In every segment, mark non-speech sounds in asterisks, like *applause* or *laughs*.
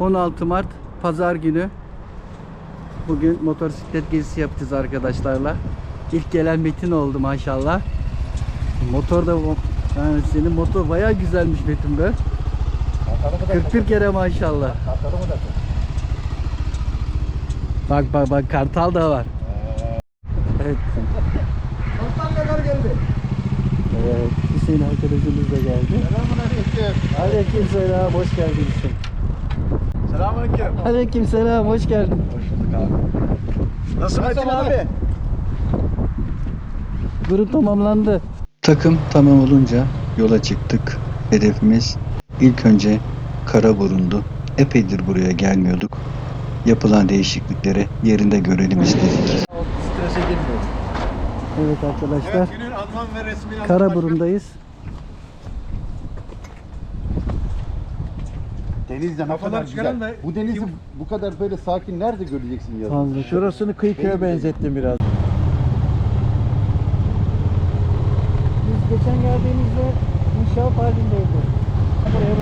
16 Mart Pazar günü. Bugün motosiklet gezisi yapacağız arkadaşlarla. İlk gelen Metin oldu maşallah. Motor da yani senin motor bayağı güzelmiş Metin be. 41 kere maşallah. Bak bak bak kartal da var. Evet. Evet, Hüseyin arkadaşımız da geldi. Aleyküm selam, hoş geldin Hüseyin. Selamünaleyküm. Aleyküm selam, hoş geldin. Nasıl Metin abi? Grup tamamlandı. Takım tamam olunca yola çıktık. Hedefimiz ilk önce Karaburun'du. Epeydir buraya gelmiyorduk. Yapılan değişiklikleri yerinde görelim istedik. Evet arkadaşlar, Evet, Karaburun'dayız. Deniz de ne kadar güzel. da- Bu denizi bu kadar böyle sakin nerede göreceksin yazın? Fazla. Şurasını kıyıköye benzettim biraz. Biz geçen geldiğimizde inşaat halindeydi. Buraya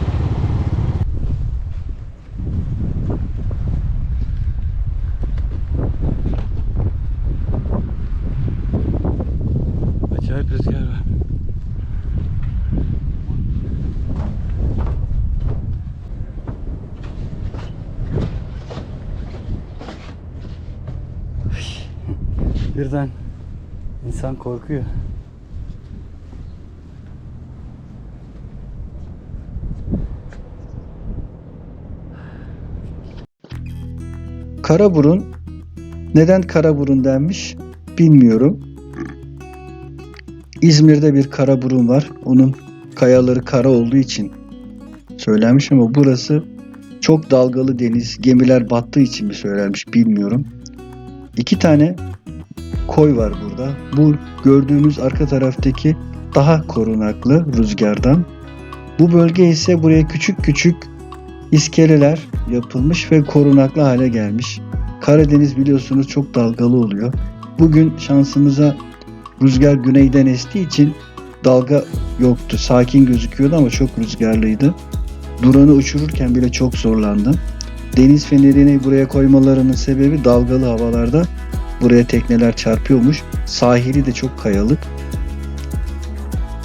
Acayip rüzgar var. Birden insan korkuyor. Karaburun neden Karaburun denmiş bilmiyorum. İzmir'de bir Karaburun var. Onun kayaları kara olduğu için söylenmiş ama burası çok dalgalı deniz, gemiler battığı için mi söylenmiş bilmiyorum. İki tane koy var burada. Bu gördüğünüz arka taraftaki daha korunaklı rüzgardan. Bu bölge ise buraya küçük küçük iskeleler yapılmış ve korunaklı hale gelmiş. Karadeniz biliyorsunuz çok dalgalı oluyor. Bugün şansımıza rüzgar güneyden estiği için dalga yoktu. Sakin gözüküyordu ama çok rüzgarlıydı. Duranı uçururken bile çok zorlandım. Deniz fenerini buraya koymalarının sebebi dalgalı havalarda buraya tekneler çarpıyormuş. Sahili de çok kayalık.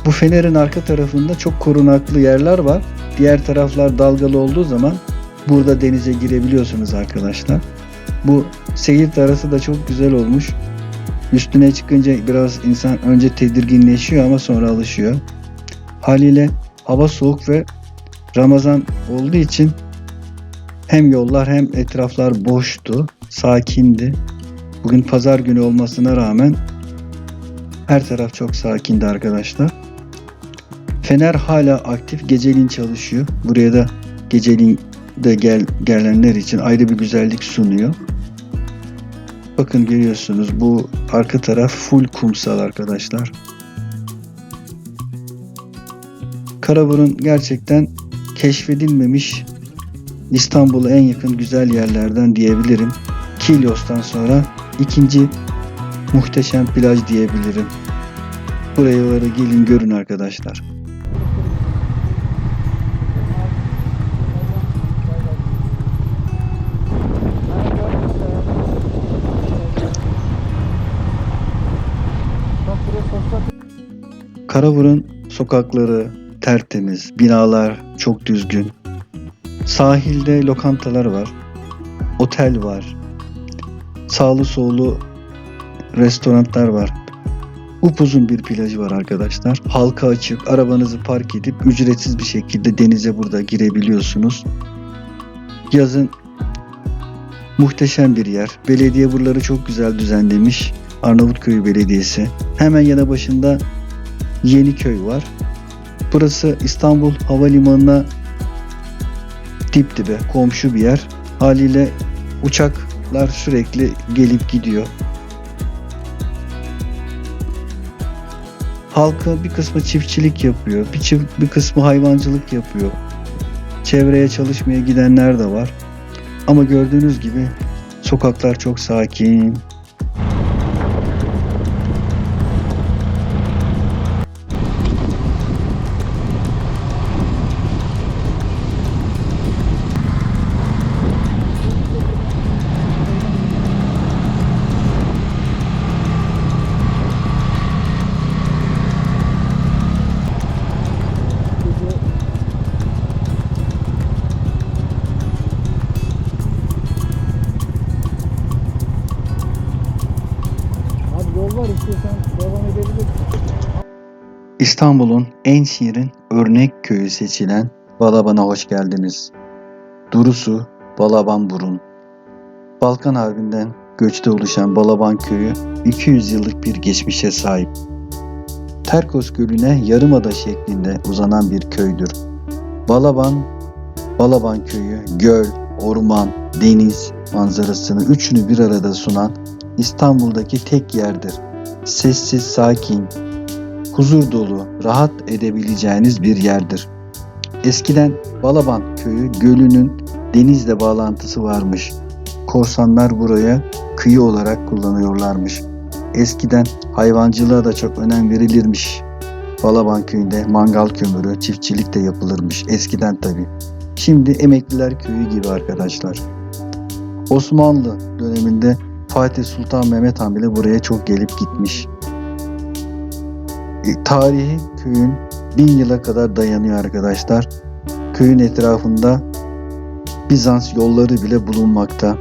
Bu fenerin arka tarafında çok korunaklı yerler var. Diğer taraflar dalgalı olduğu zaman burada denize girebiliyorsunuz arkadaşlar. Bu seyir terası da çok güzel olmuş. Üstüne çıkınca biraz insan önce tedirginleşiyor ama sonra alışıyor. Haliyle hava soğuk ve Ramazan olduğu için hem yollar hem etraflar boştu, sakindi. Bugün pazar günü olmasına rağmen her taraf çok sakindi arkadaşlar. Fener hala aktif, geceliğin çalışıyor. Buraya da geceliğin de gel, gelenler için ayrı bir güzellik sunuyor. Bakın görüyorsunuz bu arka taraf full kumsal arkadaşlar. Karaburun gerçekten keşfedilmemiş İstanbul'a en yakın güzel yerlerden diyebilirim. Kilyos'tan sonra ikinci muhteşem plaj diyebilirim. Buraları gelin görün arkadaşlar. Karavur'un sokakları tertemiz, binalar çok düzgün. Sahilde lokantalar var, otel var, sağlı sollu restoranlar var. Upuzun bir plajı var arkadaşlar. Halka açık, arabanızı park edip ücretsiz bir şekilde denize burada girebiliyorsunuz. Yazın muhteşem bir yer. Belediye buraları çok güzel düzenlemiş. Arnavutköy'ü Belediyesi. Hemen yana başında Yeniköy var. Burası İstanbul Havalimanı'na dip dibe komşu bir yer. Haliyle uçaklar sürekli gelip gidiyor. Halkı bir kısmı çiftçilik yapıyor, bir, çift, bir kısmı hayvancılık yapıyor. Çevreye çalışmaya gidenler de var. Ama gördüğünüz gibi sokaklar çok sakin, var istiyorsan devam edebilirsin. İstanbul'un en şirin örnek köyü seçilen Balaban'a hoş geldiniz. Durusu Balaban Burun. Balkan Harbi'nden göçte oluşan Balaban Köyü 200 yıllık bir geçmişe sahip. Terkos Gölü'ne yarımada şeklinde uzanan bir köydür. Balaban, Balaban Köyü, göl, orman, deniz manzarasını üçünü bir arada sunan İstanbul'daki tek yerdir. Sessiz, sakin, huzur dolu, rahat edebileceğiniz bir yerdir. Eskiden Balaban köyü gölünün denizle bağlantısı varmış. Korsanlar buraya kıyı olarak kullanıyorlarmış. Eskiden hayvancılığa da çok önem verilirmiş. Balaban köyünde mangal kömürü, çiftçilik de yapılırmış. Eskiden tabi. Şimdi Emekliler Köyü gibi arkadaşlar. Osmanlı döneminde Fatih Sultan Mehmet Han bile buraya çok gelip gitmiş. E, tarihi köyün bin yıla kadar dayanıyor arkadaşlar. Köyün etrafında Bizans yolları bile bulunmakta.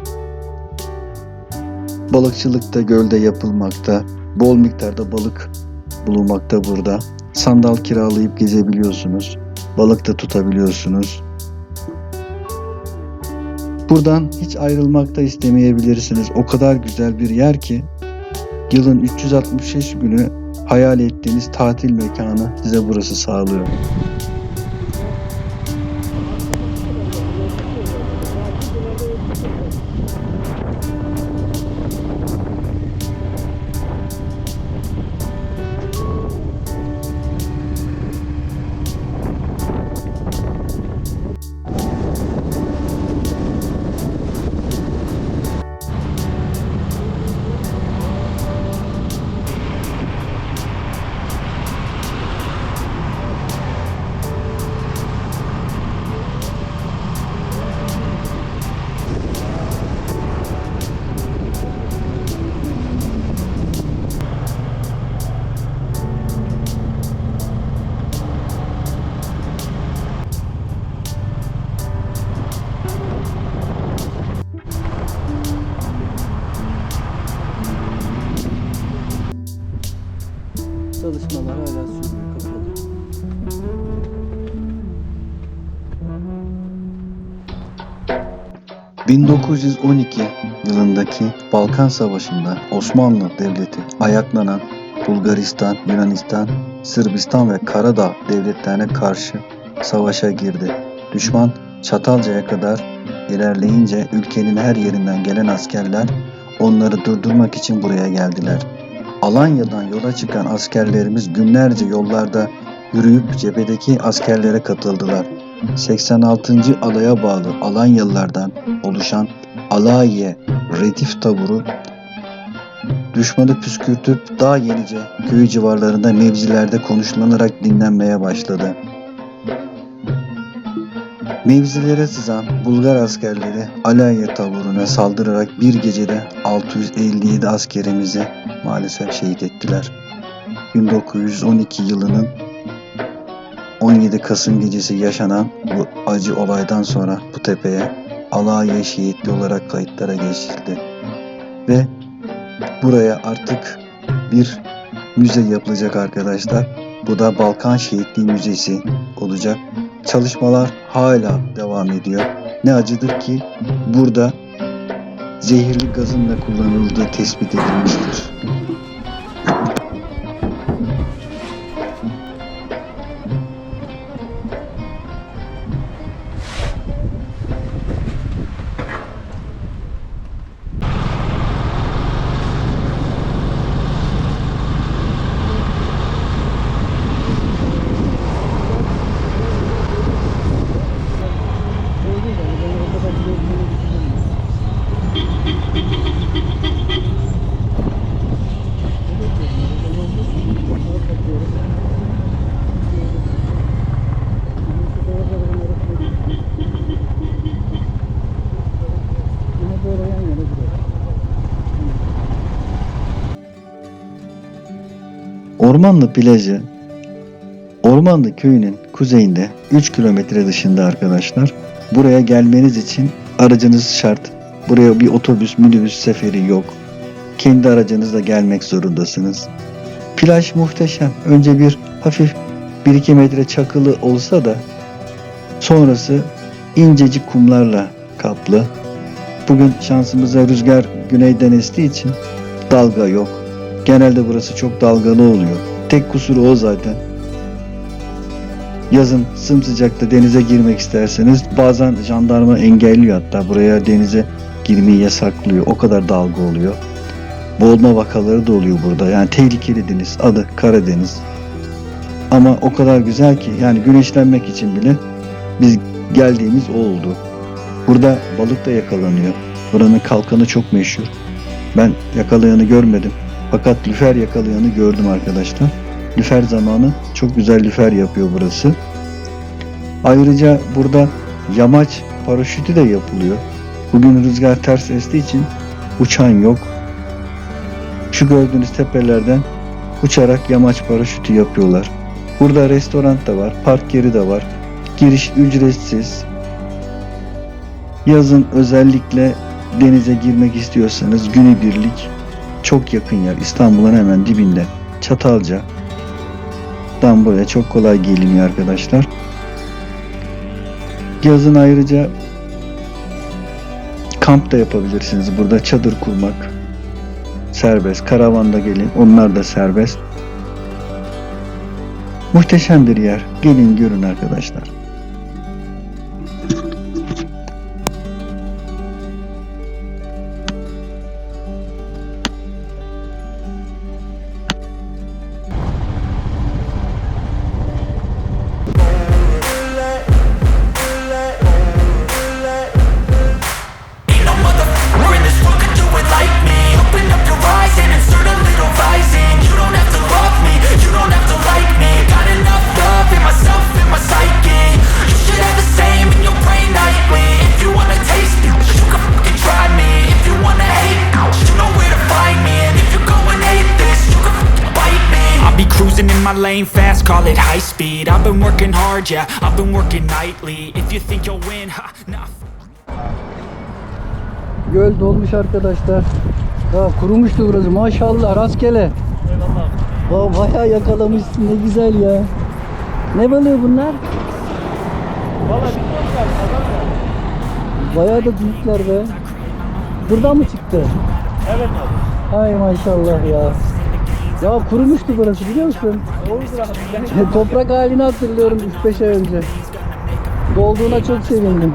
Balıkçılık da gölde yapılmakta. Bol miktarda balık bulunmakta burada. Sandal kiralayıp gezebiliyorsunuz. Balık da tutabiliyorsunuz. Buradan hiç ayrılmak da istemeyebilirsiniz. O kadar güzel bir yer ki yılın 365 günü hayal ettiğiniz tatil mekanı size burası sağlıyor. 1912 yılındaki Balkan Savaşı'nda Osmanlı Devleti ayaklanan Bulgaristan, Yunanistan, Sırbistan ve Karadağ devletlerine karşı savaşa girdi. Düşman Çatalca'ya kadar ilerleyince ülkenin her yerinden gelen askerler onları durdurmak için buraya geldiler. Alanya'dan yola çıkan askerlerimiz günlerce yollarda yürüyüp cephedeki askerlere katıldılar. 86. alaya bağlı Alanyalılardan oluşan Alayiye Redif taburu düşmanı püskürtüp daha yenice köy civarlarında mevzilerde konuşlanarak dinlenmeye başladı. Mevzilere sızan Bulgar askerleri Alayiye taburuna saldırarak bir gecede 657 askerimizi maalesef şehit ettiler. 1912 yılının 17 Kasım gecesi yaşanan bu acı olaydan sonra bu tepeye Alayiye şehitli olarak kayıtlara geçildi. Ve buraya artık bir müze yapılacak arkadaşlar. Bu da Balkan Şehitliği Müzesi olacak. Çalışmalar hala devam ediyor. Ne acıdır ki burada zehirli gazın da kullanıldığı tespit edilmiştir. Ormanlı plajı Ormanlı köyünün kuzeyinde 3 kilometre dışında arkadaşlar. Buraya gelmeniz için aracınız şart. Buraya bir otobüs, minibüs seferi yok. Kendi aracınızla gelmek zorundasınız. Plaj muhteşem. Önce bir hafif 1-2 metre çakılı olsa da sonrası incecik kumlarla kaplı. Bugün şansımıza rüzgar güneyden estiği için dalga yok. Genelde burası çok dalgalı oluyor. Tek kusuru o zaten. Yazın sımsıcakta denize girmek isterseniz bazen jandarma engelliyor hatta buraya denize girmeyi yasaklıyor. O kadar dalga oluyor. Boğulma vakaları da oluyor burada. Yani tehlikeli deniz. Adı Karadeniz. Ama o kadar güzel ki yani güneşlenmek için bile biz geldiğimiz o oldu. Burada balık da yakalanıyor. Buranın kalkanı çok meşhur. Ben yakalayanı görmedim. Fakat lüfer yakalayanı gördüm arkadaşlar. Lüfer zamanı çok güzel lüfer yapıyor burası. Ayrıca burada yamaç paraşütü de yapılıyor. Bugün rüzgar ters estiği için uçan yok. Şu gördüğünüz tepelerden uçarak yamaç paraşütü yapıyorlar. Burada restoran da var, park yeri de var. Giriş ücretsiz. Yazın özellikle denize girmek istiyorsanız günübirlik çok yakın yer. İstanbul'un hemen dibinde. Çatalca. Dan buraya çok kolay geliniyor arkadaşlar. Yazın ayrıca kamp da yapabilirsiniz. Burada çadır kurmak serbest. Karavanda gelin. Onlar da serbest. Muhteşem bir yer. Gelin görün arkadaşlar. Call it high speed I've been working hard, yeah, I've been working nightly If you think you'll win, ha, nah Göl dolmuş arkadaşlar. Ya kurumuştu burası maşallah rastgele. Eyvallah. bayağı yakalamışsın ne güzel ya. Ne balığı bunlar? Valla Bayağı da büyükler be. Buradan mı çıktı? Evet abi. Ay maşallah ya. Ya kurumuştu burası biliyor musun? *laughs* Toprak halini hatırlıyorum 3-5 ay önce. Dolduğuna çok sevindim.